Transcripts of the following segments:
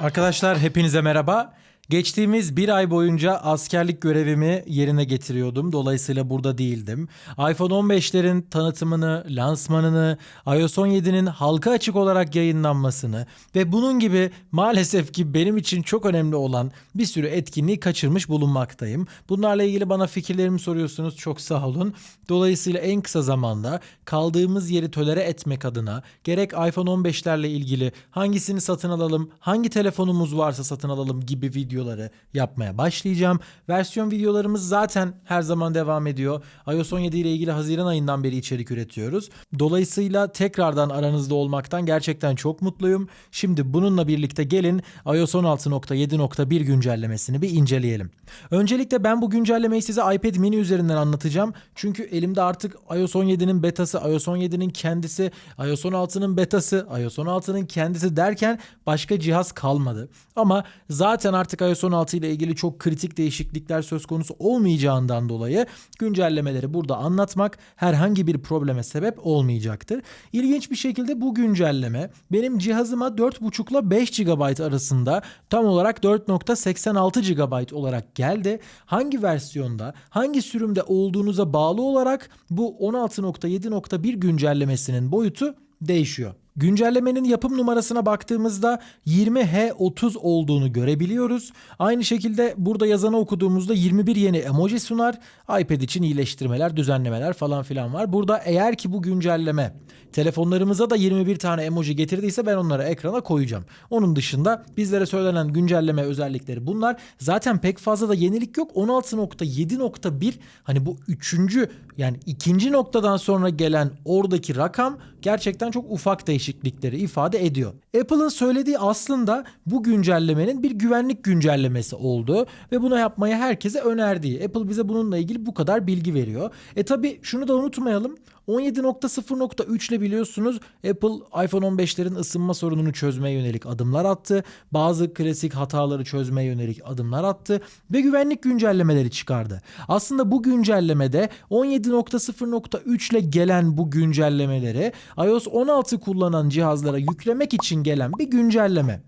Arkadaşlar hepinize merhaba. Geçtiğimiz bir ay boyunca askerlik görevimi yerine getiriyordum. Dolayısıyla burada değildim. iPhone 15'lerin tanıtımını, lansmanını, iOS 17'nin halka açık olarak yayınlanmasını ve bunun gibi maalesef ki benim için çok önemli olan bir sürü etkinliği kaçırmış bulunmaktayım. Bunlarla ilgili bana fikirlerimi soruyorsunuz. Çok sağ olun. Dolayısıyla en kısa zamanda kaldığımız yeri tolere etmek adına gerek iPhone 15'lerle ilgili hangisini satın alalım, hangi telefonumuz varsa satın alalım gibi videoları yapmaya başlayacağım. Versiyon videolarımız zaten her zaman devam ediyor. iOS 17 ile ilgili Haziran ayından beri içerik üretiyoruz. Dolayısıyla tekrardan aranızda olmaktan gerçekten çok mutluyum. Şimdi bununla birlikte gelin iOS 16.7.1 güncellemesini bir inceleyelim. Öncelikle ben bu güncellemeyi size iPad mini üzerinden anlatacağım. Çünkü elimde artık iOS 17'nin betası, iOS 17'nin kendisi, iOS 16'nın betası, iOS 16'nın kendisi derken başka cihaz kalmadı. Ama zaten artık iOS 16 ile ilgili çok kritik değişiklikler söz konusu olmayacağından dolayı güncellemeleri burada anlatmak herhangi bir probleme sebep olmayacaktır. İlginç bir şekilde bu güncelleme benim cihazıma 4.5 ile 5 GB arasında tam olarak 4.86 GB olarak geldi. Hangi versiyonda, hangi sürümde olduğunuza bağlı olarak bu 16.7.1 güncellemesinin boyutu değişiyor. Güncellemenin yapım numarasına baktığımızda 20H30 olduğunu görebiliyoruz. Aynı şekilde burada yazanı okuduğumuzda 21 yeni emoji sunar. iPad için iyileştirmeler, düzenlemeler falan filan var. Burada eğer ki bu güncelleme telefonlarımıza da 21 tane emoji getirdiyse ben onları ekrana koyacağım. Onun dışında bizlere söylenen güncelleme özellikleri bunlar. Zaten pek fazla da yenilik yok. 16.7.1 hani bu üçüncü yani ikinci noktadan sonra gelen oradaki rakam gerçekten çok ufak değişiklikleri ifade ediyor. Apple'ın söylediği aslında bu güncellemenin bir güvenlik güncellemesi olduğu ve bunu yapmayı herkese önerdiği. Apple bize bununla ilgili bu kadar bilgi veriyor. E tabi şunu da unutmayalım. 17.0.3 ile biliyorsunuz Apple iPhone 15'lerin ısınma sorununu çözmeye yönelik adımlar attı. Bazı klasik hataları çözmeye yönelik adımlar attı ve güvenlik güncellemeleri çıkardı. Aslında bu güncellemede 17.0.3 ile gelen bu güncellemeleri iOS 16 kullanan cihazlara yüklemek için gelen bir güncelleme.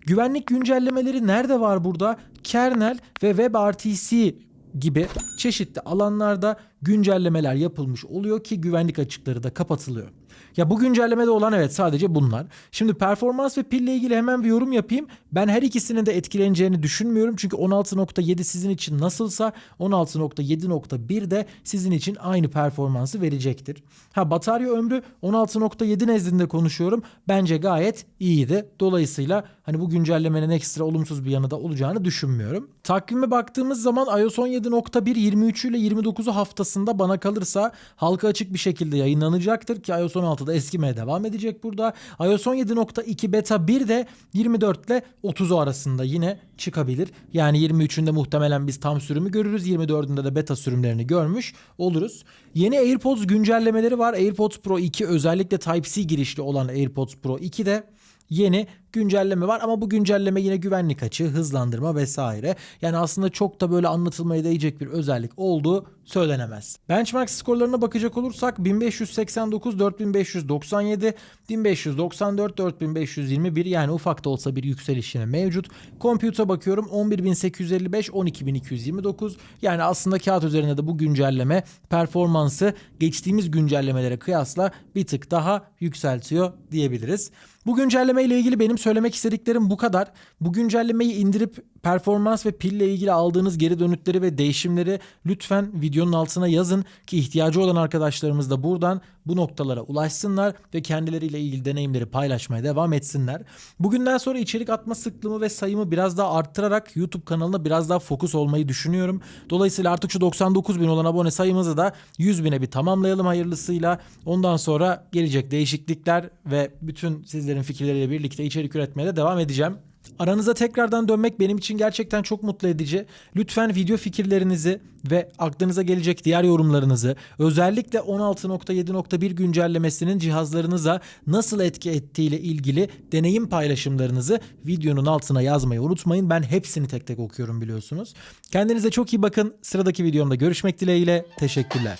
Güvenlik güncellemeleri nerede var burada? Kernel ve WebRTC gibi çeşitli alanlarda güncellemeler yapılmış oluyor ki güvenlik açıkları da kapatılıyor. Ya bu güncellemede olan evet sadece bunlar. Şimdi performans ve pille ilgili hemen bir yorum yapayım. Ben her ikisinin de etkileneceğini düşünmüyorum. Çünkü 16.7 sizin için nasılsa 16.7.1 de sizin için aynı performansı verecektir. Ha batarya ömrü 16.7 nezdinde konuşuyorum. Bence gayet iyiydi. Dolayısıyla hani bu güncellemenin ekstra olumsuz bir yanı da olacağını düşünmüyorum. Takvime baktığımız zaman iOS 17.1 23 ile 29'u haftasında bana kalırsa halka açık bir şekilde yayınlanacaktır ki iOS 16'da eskimeye devam edecek burada. iOS 17.2 beta 1 de 24 ile 30'u arasında yine çıkabilir. Yani 23'ünde muhtemelen biz tam sürümü görürüz. 24'ünde de beta sürümlerini görmüş oluruz. Yeni AirPods güncellemeleri var. AirPods Pro 2 özellikle Type-C girişli olan AirPods Pro 2'de yeni güncelleme var ama bu güncelleme yine güvenlik açığı, hızlandırma vesaire. Yani aslında çok da böyle anlatılmaya değecek bir özellik olduğu söylenemez. Benchmark skorlarına bakacak olursak 1589, 4597, 1594, 4521 yani ufak da olsa bir yükseliş yine mevcut. Compute'a bakıyorum 11855, 12229 yani aslında kağıt üzerinde de bu güncelleme performansı geçtiğimiz güncellemelere kıyasla bir tık daha yükseltiyor diyebiliriz. Bu güncelleme ile ilgili benim söylemek istediklerim bu kadar. Bu güncellemeyi indirip performans ve pille ilgili aldığınız geri dönütleri ve değişimleri lütfen videonun altına yazın ki ihtiyacı olan arkadaşlarımız da buradan bu noktalara ulaşsınlar ve kendileriyle ilgili deneyimleri paylaşmaya devam etsinler. Bugünden sonra içerik atma sıklığımı ve sayımı biraz daha arttırarak YouTube kanalına biraz daha fokus olmayı düşünüyorum. Dolayısıyla artık şu 99 bin olan abone sayımızı da 100 bine bir tamamlayalım hayırlısıyla. Ondan sonra gelecek değişiklikler ve bütün sizlerin fikirleriyle birlikte içerik üretmeye de devam edeceğim. Aranıza tekrardan dönmek benim için gerçekten çok mutlu edici. Lütfen video fikirlerinizi ve aklınıza gelecek diğer yorumlarınızı özellikle 16.7.1 güncellemesinin cihazlarınıza nasıl etki ettiğiyle ilgili deneyim paylaşımlarınızı videonun altına yazmayı unutmayın. Ben hepsini tek tek okuyorum biliyorsunuz. Kendinize çok iyi bakın. Sıradaki videomda görüşmek dileğiyle. Teşekkürler.